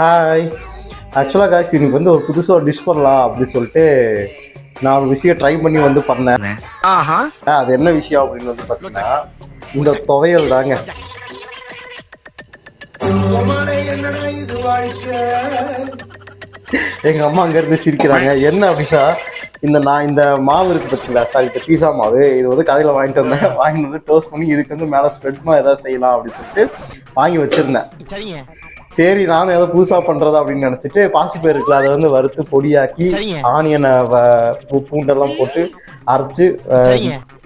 Hi ஆக்சுவலாக guys இன்னைக்கு வந்து ஒரு புதுசாக ஒரு டிஷ் பண்ணலாம் அப்படின்னு சொல்லிட்டு நான் ஒரு விஷயம் ட்ரை பண்ணி வந்து பண்ணேன். அது என்ன விஷயம் அப்படின்னு வந்து பார்த்தீங்கன்னா இந்த துவையல் தாங்க. எங்க அம்மா அங்க இருந்து சிரிக்கிறாங்க. என்ன அப்படின்னா இந்த நான் இந்த மாவு இருக்கு பார்த்தீங்களா சாரி இந்த பீஸா மாவு. இது வந்து கடையில் வாங்கிட்டு வந்தேன். வாங்கிட்டு வந்து டோஸ்ட் பண்ணி இதுக்கு வந்து மேலே ஸ்ப்ரெட்மா ஏதாவது செய்யலாம் அப்படின்னு சொல்லிட்டு வாங்கி வச்சிருந்தேன். சரி நானும் ஏதோ புதுசா பண்றதா அப்படின்னு நினைச்சிட்டு பாசிப்பயிர் இருக்குல்ல அதை வந்து வறுத்து பொடியாக்கி. ஆனியனை வ- பூ- பூண்டெல்லாம் போட்டு அரைச்சு.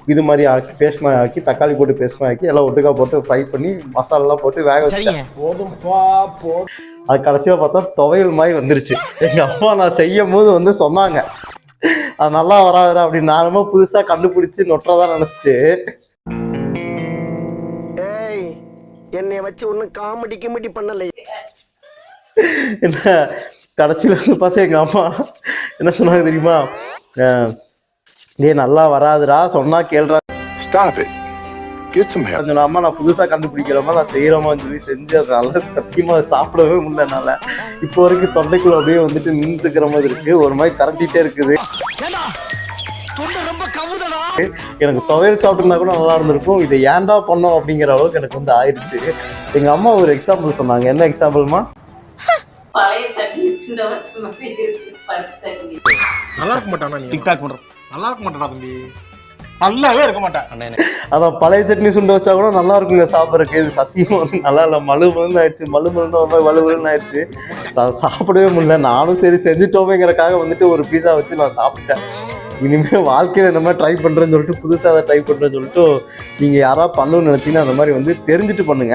இது மாதிரி ஆக்கி பேஸ்ட் மாதிரி ஆக்கி தக்காளி போட்டு பேஸ்ட் மாதிரி ஆக்கி எல்லாம் ஒட்டுக்கா போட்டு ஃப்ரை பண்ணி மசாலாலாம் போட்டு வேக வச்சிட்டேன். போதும்பா போதும். அது கடைசியாக பார்த்தா துவையல் மாதிரி வந்துருச்சு. எங்க அம்மா நான் செய்யும் போது வந்து சொன்னாங்க. அது நல்லா வராதுடா அப்படின்னு. நானுமே புதுசா கண்டுபிடிச்சு நொட்டுறதா நினைச்சிட்டு. ஏய் என்னை வச்சு ஒன்னும் காமெடி கிமெடி பண்ணலை என்ன கடைசியில் வந்து பார்த்தா எங்கள் அம்மா என்ன சொன்னாங்க தெரியுமா? டேய் நல்லா வராதுடா சொன்னா கேள்றா. Stop it. Get some help. சொன்ன அம்மா நான் புதுசாக கண்டுபிடிக்கிறோமா நான் செய்கிறோமான்னு சொல்லி செஞ்சு அது நல்லா சத்தியமாக அதை சாப்பிடவே முடியல என்னால. இப்போ வரைக்கும் தொண்டைக்குள்ள அப்படியே வந்துட்டு நின்றுட்டு இருக்கிற மாதிரி இருக்கு. ஒரு மாதிரி கரண்டிட்டே இருக்குது. ஏண்டா? தொண்டை ரொம்ப கவுதடா. எனக்கு துவையல் சாப்பிட்டுருந்தா கூட நல்லா இருந்திருக்கும். இதை ஏன்டா பண்ணோம் அப்படிங்கிற அளவுக்கு எனக்கு வந்து ஆயிடுச்சு. எங்க அம்மா ஒரு எக்ஸாம்பிள் சொன்னாங்க. என்ன எக்ஸாம்பிள்மா பழைய சட்னி சின்ன வச்ச மாதிரி இருக்கு. பருப்பு சட்னி. நல்லா இருக்க மாட்டானா நீ? டிக்டாக் பண்றோம். நல்லா இருக்க மாட்டானா தம்பி? நல்லாவே இருக்க மாட்டான் அதான் பழைய சட்னி சுண்ட வச்சா கூட நல்லா இருக்குங்க சாப்பிட்றதுக்கு. இது சத்தியமா நல்லா இல்லை. மழு மழுன்னு ஆயிடுச்சு. மழு மழுன்னு ஒரு மாதிரி வலு வலுன்னு ஆயிடுச்சு சாப்பிடவே முடியல. நானும் சரி செஞ்சுட்டோமேங்கிறக்காக வந்துட்டு ஒரு பீஸா வச்சு நான் சாப்பிட்டேன். இனிமே வாழ்க்கையில இந்த மாதிரி ட்ரை பண்றேன்னு சொல்லிட்டு புதுசா அதை ட்ரை பண்றேன்னு சொல்லிட்டு நீங்க யாராவது பண்ணணும்னு நினைச்சீங்கன்னா அந்த மாதிரி வந்து தெரிஞ்சுட்டு பண்ணுங்க.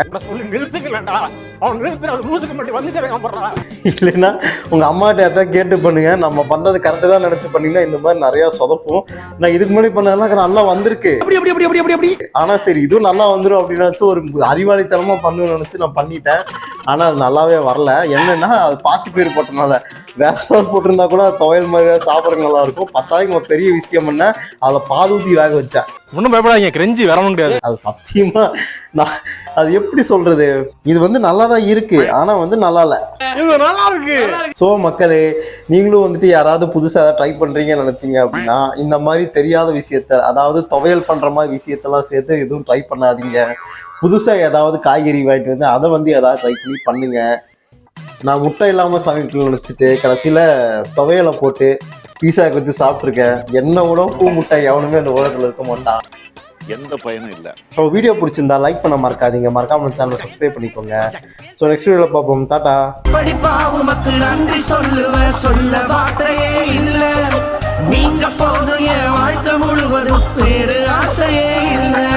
இல்லைன்னா உங்க அம்மாட்ட யார்ட்டா கேட்டு பண்ணுங்க. நம்ம பண்றது கரெக்டாக தான் நினைச்சு பண்ணீங்கன்னா இந்த மாதிரி நிறைய சொதப்பும் நான் இதுக்கு முன்னாடி பண்ணதெல்லாம் நல்லா வந்திருக்கு. அப்படி அப்படி அப்படி அப்படி அப்படி அப்படி ஆனா சரி இதுவும் நல்லா வந்துடும் அப்படின்னு நினைச்சு ஒரு அறிவாளித்தனமா பண்ணணும்னு நினைச்சு நான் பண்ணிட்டேன். ஆனா அது நல்லாவே வரல. என்னன்னா அது பாசி பயிர் போட்டனால. வேற ஏதாவது போட்டிருந்தா கூட துவையல் மாதிரி சாப்பிட்றது சாப்பிட்றதுக்கு நல்லா இருக்கும். பத்தாயிரம் ஒரு பெரிய விஷயம் என்ன அதில் பால் ஊற்றி வேக வச்சேன். ஒன்றும் பயப்படாதீங்க. கிரெஞ்சி வேற ஒன்றும் கிடையாது. அது சத்தியமா நான் அது எப்படி சொல்றது? இது வந்து நல்லா தான் இருக்கு ஆனா வந்து நல்லா இல்ல இது நல்லா இருக்கு. ஸோ மக்களே நீங்களும் வந்துட்டு யாராவது புதுசாக ஏதாவது ட்ரை பண்ணுறீங்கன்னு நினச்சிங்க அப்படின்னா இந்த மாதிரி தெரியாத விஷயத்த அதாவது துவையல் பண்ணுற மாதிரி விஷயத்தெல்லாம் சேர்த்து எதுவும் ட்ரை பண்ணாதீங்க. புதுசாக ஏதாவது காய்கறி வாங்கிட்டு வந்து அதை வந்து ஏதாவது ட்ரை பண்ணி பண்ணுங்க. நான் முட்டை இல்லாமல் சமைக்கணும்னு நினச்சிட்டு கடைசியில் துவையலை போட்டு பீஸாக்கு வச்சு சாப்பிட்ருக்கேன் என்ன விட பூ முட்டை எவனுமே அந்த உலகத்தில் இருக்க மாட்டான். எந்த பயனும் இல்ல. ஸோ வீடியோ பிடிச்சிருந்தா லைக் பண்ண மறக்காதீங்க. மறக்காம சேனலை சப்ஸ்கிரைப் பண்ணிக்கோங்க. ஸோ நெக்ஸ்ட் வீடியோவில் பார்ப்போம். டாட்டா படிப்பாவு மக்கள் நன்றி சொல்லுவ சொல்ல வார்த்தையே இல்ல. நீங்க போதும் என் வாழ்க்கை முழுவதும்